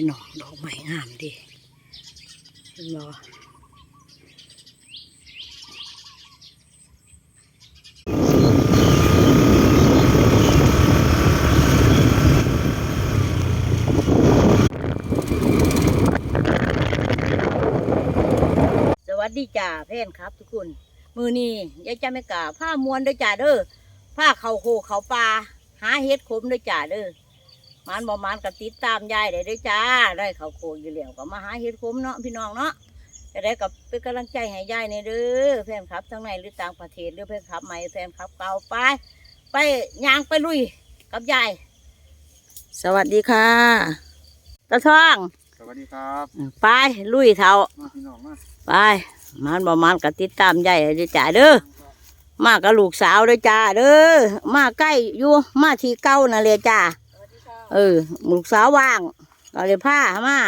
พี่น้องดอกไม้งามดีเห็นบ่สวัสดีจ้าเพ่นครับ ทุกคนมือนี้ยายจ้าไม่กล้าผ้ามวนเด้อจ้าเด้อผ้าเขาโคเขาปลาหาเฮ็ดขมเด้อจ้าเด้อ มันบ่มันก็ติดตามยายได้เด้อจ้า ได้เขาโคอยู่แล้วก็มาหาเฮ็ดขมเนาะพี่น้องเนาะจะได้กับเป็นกำลังใจให้ยายในเด้อแฟนคลับทั้งในหรือต่างประเทศหรือแฟนคลับใหม่แฟนคลับเก่าไป ไปย่างไปลุยกับยาย สวัสดีค่ะตาทองสวัสดีครับไปลุยเถามาพี่น้องมาไปมันบ่มันก็ติดตามยายเด้อจ้าเด้อมากับลูกสาวเด้อจ้าเด้อมาใกล้อยู่มาที่เก้านั่นเลยจ้า เออลูกสาวว่าง ก็เลยพามา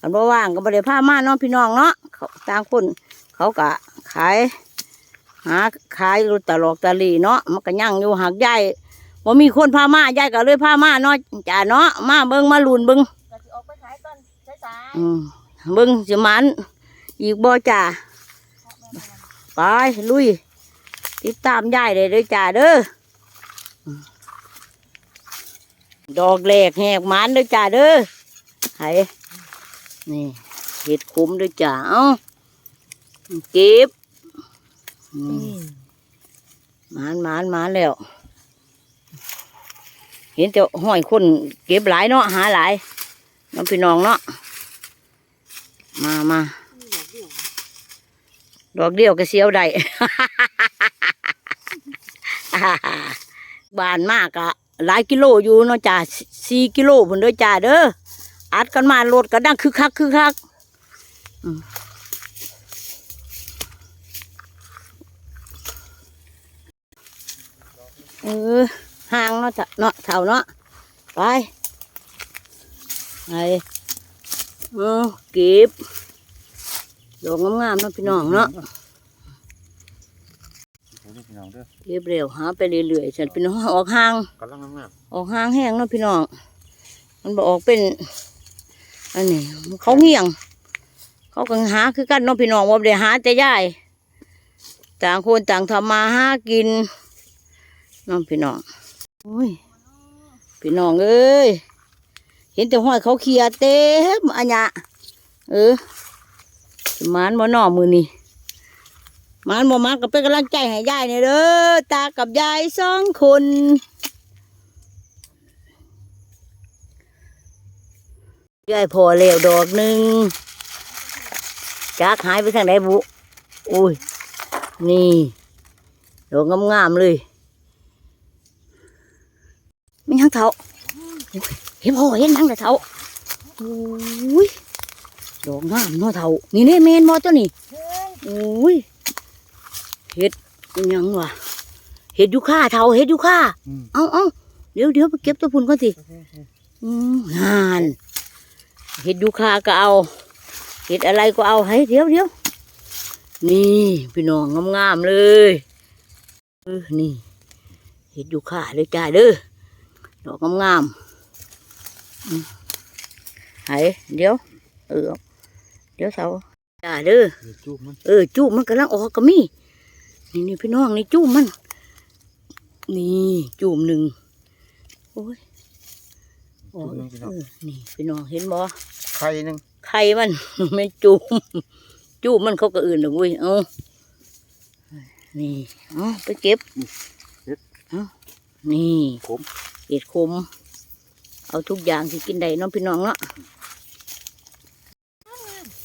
คันบ่ว่างก็บ่ได้พามาเน้องพี่น้องเนาะเขาต่างคนเขาก็ขาย หาขายรถตลอกตะลีเนาะมันก็ยั่งอยู่หักยายบ่มีคนพามายายก็เลยพามาเนาะจ้าเนาะมาเบิ่งมาลุนเบิ่งก็สิออกไปขายตอนสายอืมเบิ่งสิมันอีกบ่จ้าไปลุย ติดตามยายเลยเด้อจ้าเด้ออืม ดอกแหลกแหกมันเด้อจ้าเด้อไห้นี่เห็ดคุ้มเด้อจ้าเอ้าเก็บหมันหมันหมันแล้ว เห็นแต่ห้อยคนเก็บหลายเนาะหาหลายน้องพี่น้องเนาะมามาดอกเดียวก็เสียวได้บานมากอะ หลายกิโลอยู่เนาะจ้าสี่กิโลพุ่นเด้อจ้าเด้ออัดกันมารถก็ดังคึกคักคึกคักเออห่างเนาะจ้ะเนาะเท่าเนาะไปไปเออเก็บดอกงามๆเนาะพี่น้องเนาะ สวัสดีพี่น้องเด้อเก็บเร็วหาไปเรื่อยๆฉันเป็นออกห่างกำลังงามออกห่างแห้งเนาะพี่น้อง มันบอกออกเป็น อันนี้เขาเงี่ยง เขาก็หาคือกันเนาะพี่น้องว่าได้หาแต่ย่ายต่างคนต่างทำมาหากินเน้องพี่น้องโอ้ยพี่น้องเอ้ยเห็นแต่ห้อยเขาเคลียร์เต็มอันยะเออสิมานบ่นอมือนี่ มานบ่มาก็เป็นกำลังใจให้ยายเนี่ยเด้อตากับยายสองคนยายพอแล้วดอกหนึ่งจากหายไปทางไหนบุอุ้ย นี่ดอกงามๆเลยไม่ยังเถาเห็นพ่อเห็นนังแต่เถาอุ้ยดอกงามเนาะเถานี่นี่เมนมอตัวนี่อุ้ย เห็ดอิหยังวะเห็ดยูค่าเถาเห็ดยูค่าๆอืมเอาเอาเดี๋ยวเดี๋ยวไปเก็บตัวพุ่นก่อนสิอืมงานเห็ดยูคาก็เอาเห็ดอะไรก็เอาให้เดี๋ยวเดี๋ยวนี่พี่น้องงามๆเลยเออนี่เห็ดยูคาเลยจ้าเด้อดอกงามๆอืมให้เดี๋ยว เออเดี๋ยวเสาจ้าเด้อเดี๋ยวจูบมันเออจูบมันกำลังออกก็มี นี่นี่พี่น้องนี่จูบมัน นี่จูบหนึ่งโอ้ยออกจูบหนึงพี่น้องเออนี่พี่น้องเห็นบ่ไข่หนึงไข่มัน ไม่จูบจูบมันเขาก็อื่นหรอกเว้ยเอานี่เอาไปเก็บเอานี่ขมเห็ดขมเอาทุกอย่างที่กินได้เน้องพี่น้องเนาะ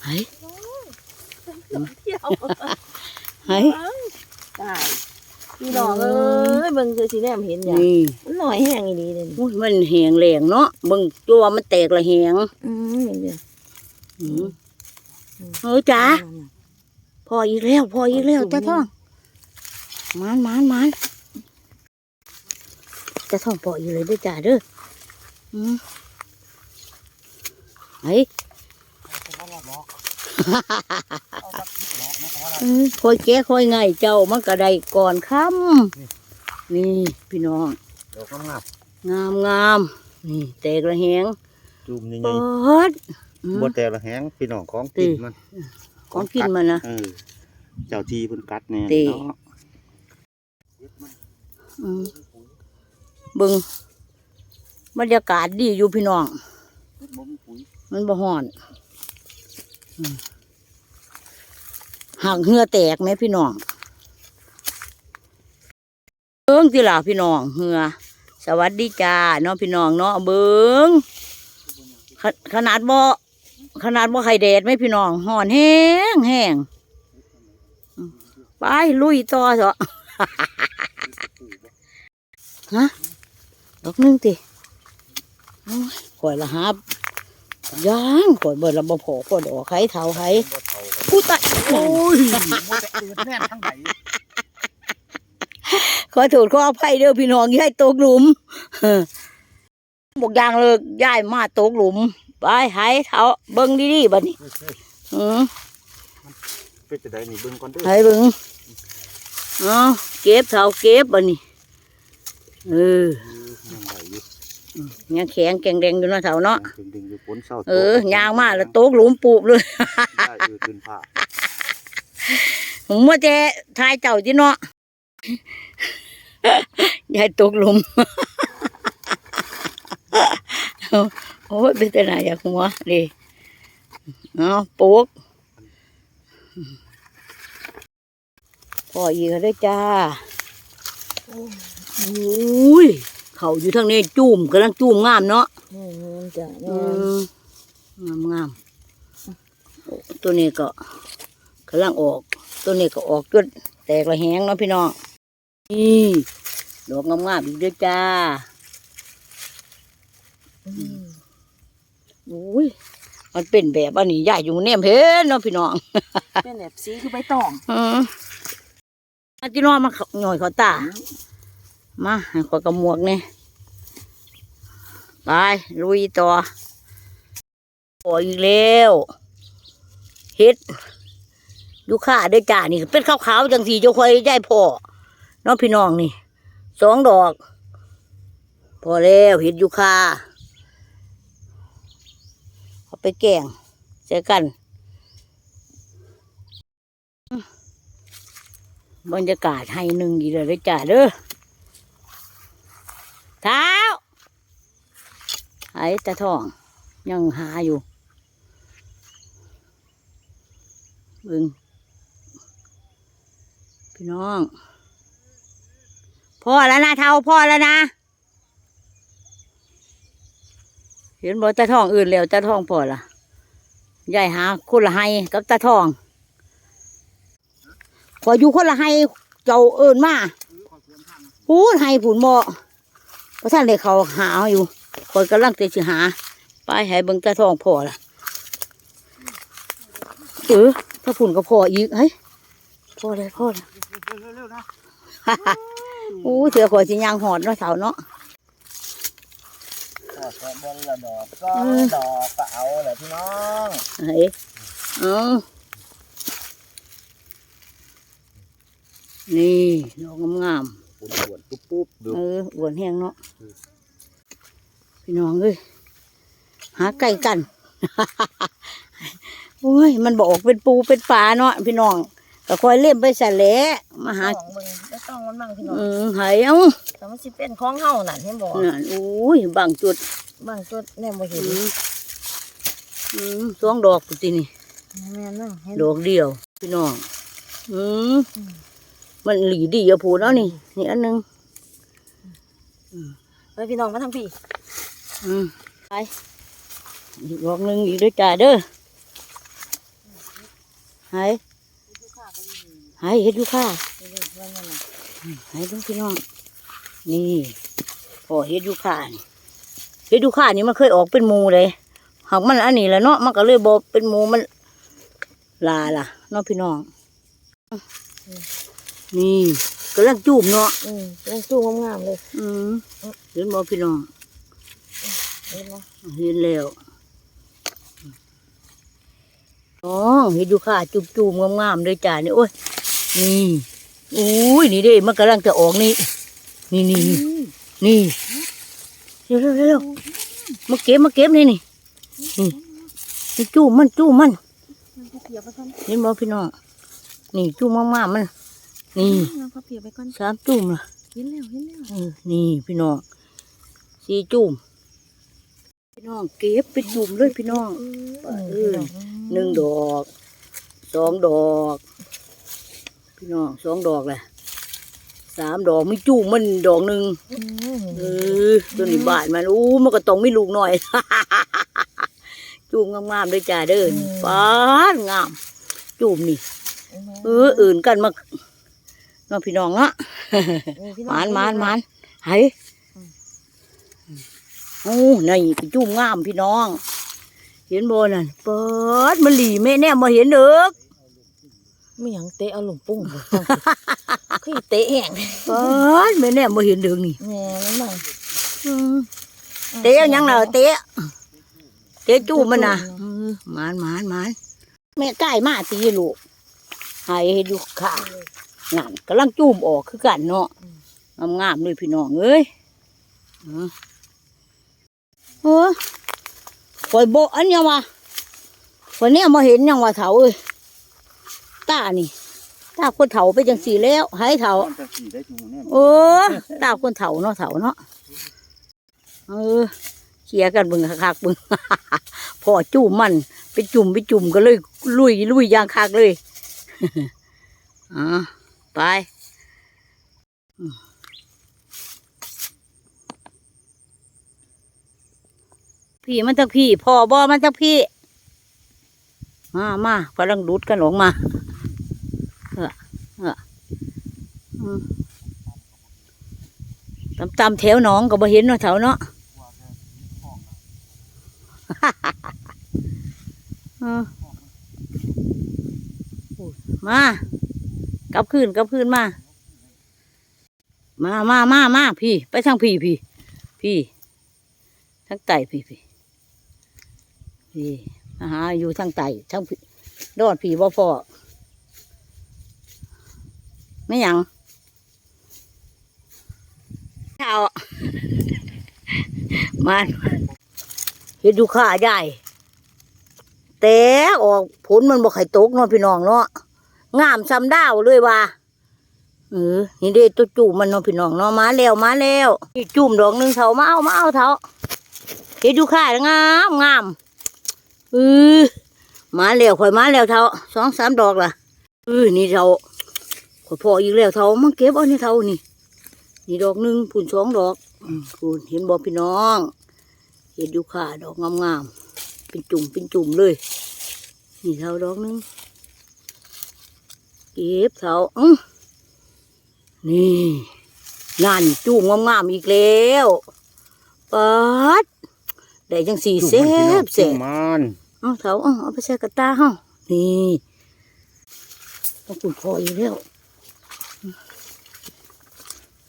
เฮ้ยเที่ยวเฮ้ย ตายพี่น้องเอ้ยเบิ่งคือสิแนมเห็นอย่างนี่มันหน่อยแห้งอีดีเลยนี่อุ้ยมันแหงแหลงเนาะเบิ่งตัวมันแตกละแหงอืมเห็นเดียวอืมเออจ้าพออีกแล้ว พออีกแล้วตาท่องมานมานมานตาท่องพออีกเลยเด้วยจ้าเด้ออืมไอ้อืม คอยแก้คอยไงเจ้ามันก็ได้ก่อนค่ำนี่พี่น้องดอกงามงามงามนี่แตกละแหงจุ่มยังไงเปิดอืมบ่แต่ละแหงพี่น้องของกินมัน ของกินมันนะเออเจ้าทีเพิ่นกัดแน่ติเนาะอืมเบึงบรรยากาศดีอยู่พี่น้องบ่มีปุ๋ยมันบ่ฮ้อนอืม หักเหงือแตกไหมพี่น้องเบิ้งที่ล่ะพี่น้องเหงือ สวัสดีจ้าเนาะพี่น้องเนาะเบิ้งขขนาดบ่ขนาดบ่ไข่แดดไหมพี่น้องห่อนแห้งแห้งไปลุยต่อเถอะฮะดอกนึงติโอ้ยข่อยละฮับ ย่างข่อยเบิดละบ่พอพอดอกไข่เท่าไข่บ่เท่ากันกูตายโอ้ยบ่แต่อืดแน่นทั้งใดขอโทษขออภัยเด้อพี่น้องอย่าให้ตกหลุมเออบอกอย่างเลิกย้ายมาตกหลุมไปไห้เท่าเบิ่งดีๆบัดนี้อือเป็นจะได้นี่เบิ่งก่อนเด้อไห้เบิ่งเอาเก็บเท่าเก็บบัดนี้เออยังได้อยู่ ยังแข็งแกงแดงอยู่เนาะเท่าเนาะยังดึงๆอยู่ฝนเศร้าเออย่างมาแล้วตกหลุมปูบเลยได้อืดขึ้นผ้าผมว่าจะทายเจ้าที่เนาะยายตกหลุมโอ้ยเป็นแต่ไหนอยากหัวดิเอาปลูกพ่ออีกแล้วเด้อจ้าอุ้ย เขาอยู่ทางนี้จุ่มกำลังจุ่มงามเนาะอืมจ้ะอืมงามงามโอ้ตัวนี้ก็กำลังออก ตัวนี้ก็ออกจนแตกระแหงเนาะพี่น้องนี่ดอกงามๆอีกเด้วยจ้าอืมอุ้ยมันเป็นแบบอันนี้ใหญ่อยู่เนี่ยเห็นเนาะพี่น้อง เป็นแบบสีคือใบตองอืมอาจิน้องมาเขาหน่อยเขาตา มาห้ขอกระหมวกเนี่ยไปลุยต่อโอ้อีกแล้วเฮ็ดดูค่าด้อจ้านี่ เป็นขาวๆจังสีจ้าคอยได้พอน้องพี่น้องนี่สองดอก พอแล้วเฮ็ดยูค่าเอาไปแกงเจอกัน บรรยากาศให้หนึ่งดีเลยจ้าเด้อ เท้าไอ้ตาทอง ยังหาอยู่บึงพี่น้อง พ่อแล้วนะเท่าพ่อแล้วนะ เห็นบอกตาทองอื่นแล้วตาทองพ่อละยายหาคนละให้กับตาทอง ขออยู่คนละให้เจ้าเอิญมาพูดให้ผุนบ่เพ ราะท่านเลยเขาหาอยู่คอยกำลังเตะสิหาไปให้เบิ่งตาทองพอละเออถ้าผุนก็พออีกเฮ้ยพอเลยพอเลยเร็วๆนะอู้เสือขอยสิยางหอดเนาะเสาเนาะก็แค่บนละดอกก็อืมดอกก็เอาแหละพี่น้องเฮ้ยเอานี่ดอกงามๆ ปวดๆปุ๊บดูเอออ้วนแห้งเนาะพี่น้องเอ้ยหาไก่กันโอ้ยมันบอกเป็นปูเป็นปลาเนาะพี่น้องก็คอยเล่มไปส่แหละมาหาของมึงใบตองมันบ้างพี่น้องอืมหายเอ้าแต่มันสิเป็นของเฮานั่นเห็นบ่นั่นโอ้ยบางจุดบางจุดแน่บ่เห็นอืมสองดอกปุตินี่แม่นั่งดอกเดียวพี่น้องอืม มันหลีดีอย่าพูดเนาะนี่ นี่อันหนึงไปพี่น้องมาทางพี่อืมไปอีกดอกหนึ่งอีกด้วยจ้าเด้อหายหายเฮ็ดอยู่ค่ะหายต้องพี่น้อง นี่พอเฮ็ดอยู่ค่ะนี่เฮ็ดอยู่ค่ะนี่มันเคยออกเป็นหมูเลยหากมันอันนี้แหละเนาะมันก็เลยบอกเป็นหมูมันลาล่ะเนาะพี่น้อง นี่กำลังจูบเนาะอืมยังจู้งามๆเลย อืมเห็นบ่พี่น้องเห็นบ่เห็นแล้วอ๋อเห็นอยู่ค่ะจุบจูมงามๆเลยจ้านี่โอ้ยนี่อุ้ยนี่เด้มันกำลังจะออกนี่นี่ นี่นี่นี่เร็วเร็วเร็วมาเก็บมาเก็บนี่นี่นี่นี่จู้มันจู้มันมันพับเพียบไปก่อนเห็นบ่พี่น้องนี่จู้มากๆมัน นี่มันพับเพียบไปก่อนสามจุ่มละเห็นแล้วเห็นแล้วเออนี่พี่น้องสี่จุ่มพี่น้องเก็บไปจุ่มเลยพี่น้องเออเออหนึ่งดอกสองดอก พี่น้องสองดอกแหละสามดอกไม่จุ่มมันดอกหนึ่งอืมเออตัวนี้บาดมันอู้มันก็ต้องมีลูกหน่อย จุ่มงามๆเลยจ้าเด้อนี่ปานงาม จุ่มนี่เอออื่นกันมา น้องพี่น้องเนาะหมานหมานหมานไห้โอ้นี่เป็นจุ่มงามพี่น้อง เห็นบ่นั่นเปิดมันหลีแม่แน่มาเห็นเด้อไม่หยังเตะเอาหลงปุ้งบ่คือเตะแห้งเปิดแม่แน่มาเห็นเด้อนี่แม่นั่นน่ะอืมเตะเอาหยังล่ะเตะเตะจุ่มมันน่ะเออหมานหมานหมานแม่ใกล้มาตีลูกให้เห็นอยู่ค่ะ นั่นกำลังจุ่มออกคือกันเนาะงามๆเลยพี่น้องเอ้ยอืมโอ้คอยโบอันยังวะคอยเนี่ยมาเห็นยังวะเถาเอ้ยตานี่ตาคนเถาไปจังสีแล้วให้เถามันจะขี่ได้ทุกเนี่ยโอ้ตาคนเถาเนาะเถาเนาะเออเคลียร์กันเบึงคักๆเบึงพอจุ่มมันไปจุ่มไปจุ่มก็เลย ลุยลุยอยางคักเลยอ่า ไป พี่มันทั้งพี่พ่อบอมันทั้งพี่ มามากำลังดูดกันออกมาเออเอออืมตำตำๆแถวหนองก็บ่เห็นเนาะแถวเนาะมา กับคืนกับคืนมา มามามามาพี่ ไปทางพี่พี่พี่ทางไต่พี่พี่พี่มาหาอยู่ทางไต่ทางพี่ดอดพี่บ่พอไม่หยังเอามาเห็ดดูข้าได้แต่ออกผลมันบ่ไข่ตกเนาะพี่น้องเนาะ งามซ้ำดาวเลยว่าเออนี่เด้ตัวจุ่มมันเนาะพี่น้องเนาะมาแล้วมาแล้วนี่จุ่มดอกหนึ่งเถามาเอามาเอาเถาเฮ็ดดูค่ายงามงามเออมาแล้วข่อยมาแล้วเถาสองสามดอกล่ะเออนี่เถาข่อยพออีกแล้วเถามาเก็บเอานี่เถานี่นี่ดอกหนึ่งผุนสองดอกคุณเห็นบ่พี่น้องเฮ็ดดูค่าดอกงามๆเป็นจุ่มเป็นจุ่มเลย นี่เท่าดอกหนึง เก็บเท่าอื้อนี่นั่นจุ่มงามๆอีกแล้วปัดได้จังสีเสบเสบมันเอาเท่าเอาเอาไปใส่กระตาเฮานี่ต้องปุ่นพออีกแล้ว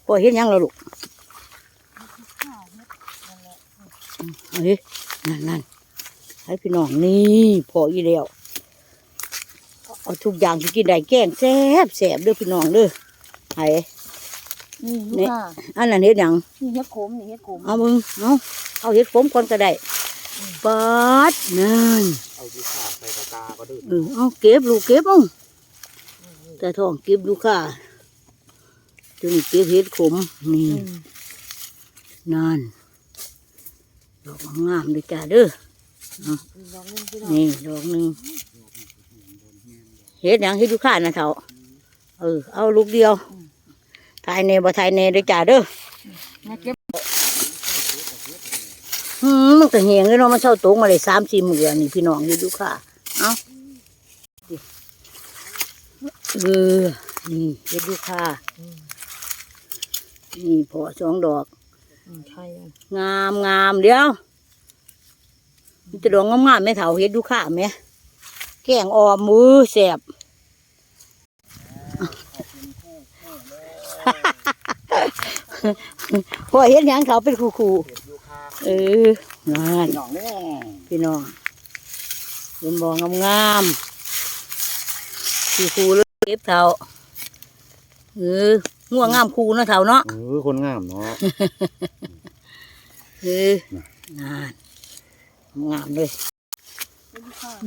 พอเห็นยังแล้วลูกเฮ้ยนั่นนั่นให้พี่น้องนี่พออีแล้ว เอาทุกอย่างที่กินได้แกงแซ่บแซ่บเด้อพี่น้องเด้อไห้นี่ลูนี่กค่ะอันนั้นเฮ็ดหยังนี่เฮ็ดขมนี่เฮ็ดขมเอามึงเอาเอาเฮ็ดผมก่อนก็ได้ปัดนั่นเอาดีขาใส่กระตาก็ดื้อเออเอาเก็บลูกเก็บเอาแต่ท้องเก็บดูค่ะตัวนี้เก็บเฮ็ดขมนี่อืมนั่นดอกงามเลยจ้าเด้ออีกดอกหนึงพี่น้องนี่ดอกหนึ่ง เฮ็ดหยังเฮ็ดอยู่ข้านนะเถาเออเอาลูกเดียวทายเนบ่ทายเนเด้อจ้าเด้อมาเก็บหืมมันก็เหียงเลยเนาะมันเช่าตกมาเลยสามสี่มื้อนี่พี่น้องอยู่ดูค่ะเอาเออนี่เฮ็ดดูค่ะนี่พอสองดอกอืมไข่อะงามงามเดี๋ยวมันจะดอกงามๆแม่เถาเฮ็ดดูค่ะแม่ แกงออมมือแสบพอเห็นหยังเขาเป็นครูครูเห็ดยูคาๆเออนั่นหนองนี่พี่น้องเห็นบ่งามงามๆครูครูเลยเก็บเท่าเออง่วงงามครูเนาะเท่าเนาะเออคนงามเนาะเออนั่นงามเลย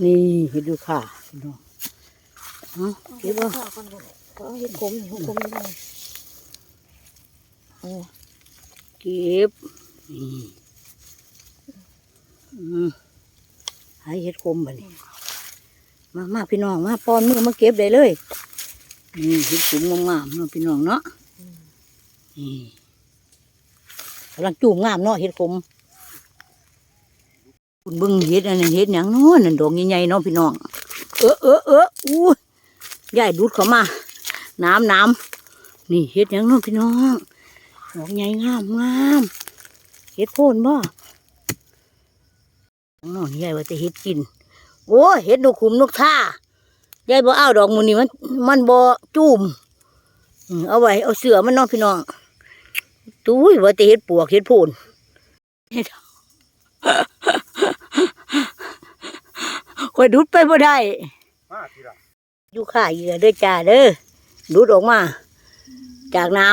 นี่เห็ดดูค่ะพี่น้องเอาเก็บเอาก็เห็ดขมเห็ดขมนี่เลยเก็บนี่หายเห็ดคมบ่นี่มามาพี่น้องมาป้อนมือมาเก็บได้เลยนี่เห็ดขมงามๆเนาะพี่น้องเนาะนี่กำลังจูบงามเนาะเห็ดขม คุณเบึงเห็ดอันนั้นเห็ดหยังนาะนั่นดอกใหญ่ๆเนาะพี่น้อง เออเออเอออู้ยายดูดเข้ามา น้ำน้ำนี่เห็ดหยังเนาะพี่น้อง ดอกใหญ่งามงามเห็ดโพนบ่น้องยายว่าจะเห็ดกิน โอ้เห็ดนกขุมนกท่ายายบ่เอาวดอกมูนี่มัน มันบ่จุ่มเอาไว้เอาเสือมันน้องพี่น้องตุ้ยว่าจะเห็ดปวกเห็ดโพนเฮ็ด คอยดูดไปบ่ได้มาทีละอยู่ข่าเหยื่อเด้อจ้าเด้อดูดออกมา จากน้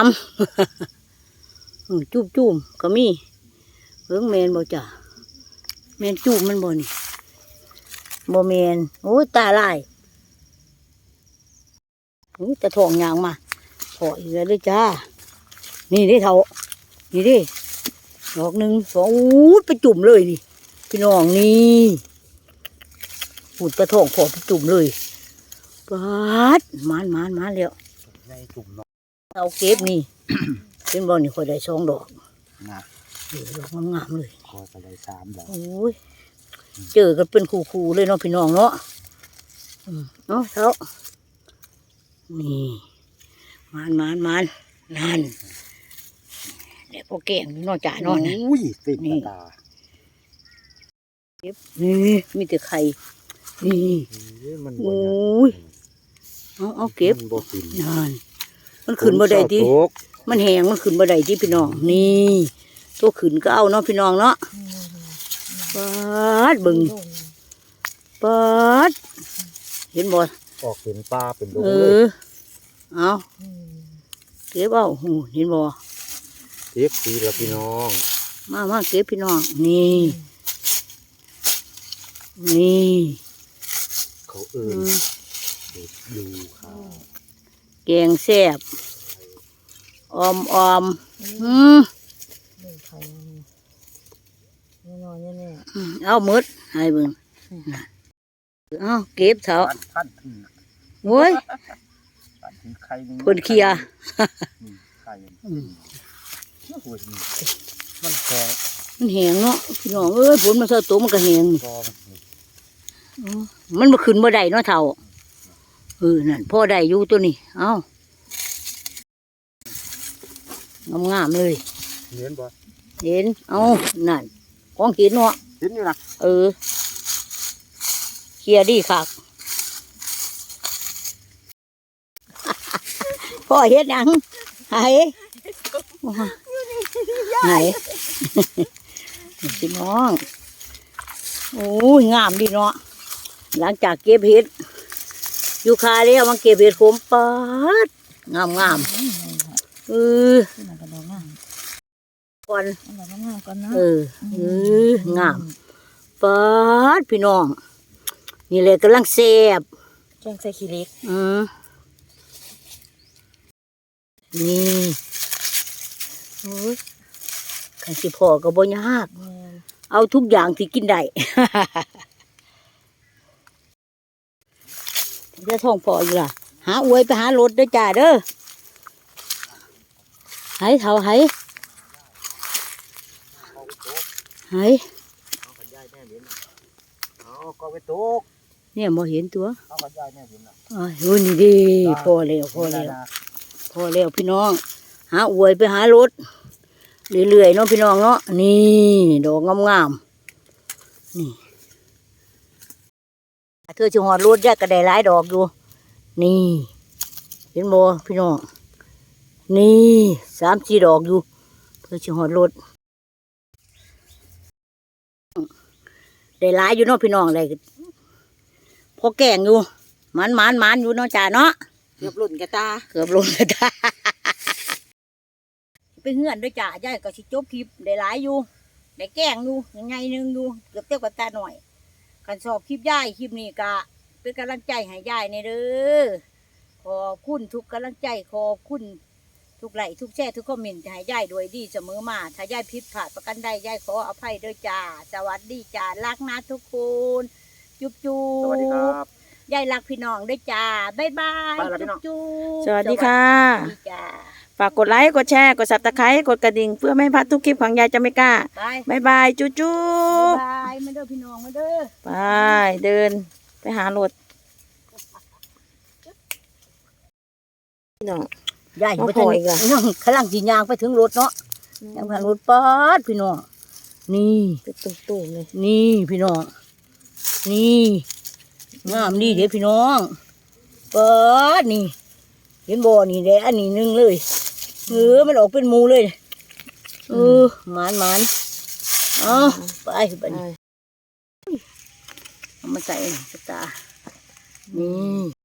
ำอืมจุบจุ่มๆก็มีเบิ่งแมนบ่จ้าแมนจุ่มมันบ่นี่บ่แมนโอ้ยตาลายโอ้ยแต่ทองยางมาพอเหยื่อเด้อจ้า นี่เด้เท่านี่เด้ดอกหนึ่งสองอู้ยไปจุ่มเลยนี่พี่น้องนี่ หูดตะทองพอไปจุ่มเลยปาดมานมานมานแล้วในจุ่มเนาะเอาเก็บนี่ เป็นบอลนี่คอยได้สองดอกนะเออดอกงามๆเลยคอยกันเลยสามดอกโอ้ยเจอกันเป็นคู่ๆเลยเนาะพี่น้องเนาะอืมเนาะเท่านี่มานมานมานนั่นเดี๋ยวพวกแกงนอกจ่ายนอนนะอุ้ยติดนี่ตาเก็บนี่มีแต่ไข่ นี่เอ้ยมันโอ้บ่ยเอาเอาเก็บมันบ่กินนั่นมันขึ้นบ่ได้ติฝนเศร้าตกมันแหงมันขึ้นบ่ได้ที่พี่น้องนี่ตัวขึ้นก็เอาเนาะพี่น้องเนาะปาดเบึงปาดเห็นบ่ออกเป็นปลาเป็นโดเอเลยอเอาเก็บเอาหูเห็นบ่เก็บทีละพี่น้อง มามาเก็บพี่น้องนี่นี่ เขาเอิอืญมเด็ดดูค่ะแกงแซ่บออมออมอืมเบิ่งไข่แน่นอนแน่เอาหมดให้เบิ่งน่ะเอาเก็บเถอะท่านท่านถึงโว้ยท่านถึงไข่หนึงคนเคลียร์อืมไข่อืมโอ้ยนี่มันแข็งมันแหงเนาะพี่น้องเอ้ยผลมาเท่าตัวมันก็แหงนี่กองนี่อ๋อ มันมาขึ้นบ่ได้เนาะเท่าเออนั่นพ่อได้อยู่ตัวนี้ เอ้างามๆเลย เห็นบ่เห็น เอานั่นของเห็นเนาะเห็นอยู่นะเออเคลียร์ดีคักพ่อเฮ็ดหยังไหายไหนพี่น้อง โอ้ยงามดีเนาะ หลังจากเก็บเห็ดอยู่คาแล้วมาเก็บเห็ดขมปาดงามงามๆเออๆขึ้นมากระดองงามก่อนอันดับงามก่อนนะเออเอองามปาดพี่น้อง นี่เลยกำลังแซ่บแกงใส่ขี้เหล็กอืมนี่โอ้ยขันสิพอก็บ่ยากแม่นเอาทุกอย่างที่กินได้ จะท่องพออยู่ล่ะ หาอวยไปหารถเด้อจ้าเด้อไหเท่าไหไหเอากันยายแม่เห็นนะเอาก็ไปตกเนี่ยบ่เห็นตัวเอากันยายแม่เห็นนะอ้ายโอ้ยนี่ดีพอแล้วพอแล้วพอแล้วพี่น้อง หาอวยไปหารถเรื่อยๆเนาะพี่น้องเนาะนี่ดอกงามๆนี่ เธอจะหอดรถยากกระไดหลายดอกอยู่ นี่เห็นบ่พี่น้อง นี่สามสี่ดอกอยู่เธอจะหอดรถได้หลายอยู่เนาะพี่น้องได้พอแกงอยู่หมันหมันหมันอยู่เนาะจ้าเนาะเกือบหล่นกระตาเกือบลงกระดาไปเงื่อนด้วยจ้ายายก็สิจบคลิปได้หลายอยู่ได้แกล้งดูยังไงหนึงดูเกือบเทียบกับตาหน่อย กันสอบคลิปย่ายคลิปนี้กะ เป็นกำลังใจให้ย่ายในเด้อขอบคุณทุกกำลังใจขอบคุณทุกไลค์ทุกแชร์ทุกคอมเมนต์ให้ย่ายโดวยดีเสมอมาถ้าย่ายผิดพลาดประกันใดย่ายขออภัยเด้อจ้าสวัสดีจ้ารักนะทุกคนจุ๊บจุ๊บสวัสดีครับยายรักพี่น้องด้วยจ้าบ๊ายบายไปแล้วพี่น้องจุ๊บสวัสดีค่ะ สวัสดีจ้า ฝากกดไลค์กดแชร์กด subscribe กดกระดิ่ง เพื่อไม่ให้พลาดทุกคลิปของยายจะไม่กล้าไปบายบายจุ๊จุ๊บ๊ายบบายมาเด้อพี่น้องมาเด้อ ไปเดินไปหารถพี่น้อง ยายมาไปขถึงออีกเหรอ น้องขลังจียางไปถึงรถเนาะยางผ่านรถป๊าดพี่น้อง นี่ เป็นตุ่มๆเลยนี่พี่น้อง นี่ งามดีเด้อพี่น้องเปิดนี่ เห็นบ่อนี่แหละอันนี้หนึ่งเลยเออมันออกเป็นมูเลยเออหมานหมานเอาไปไปเอามาใส่ตานี่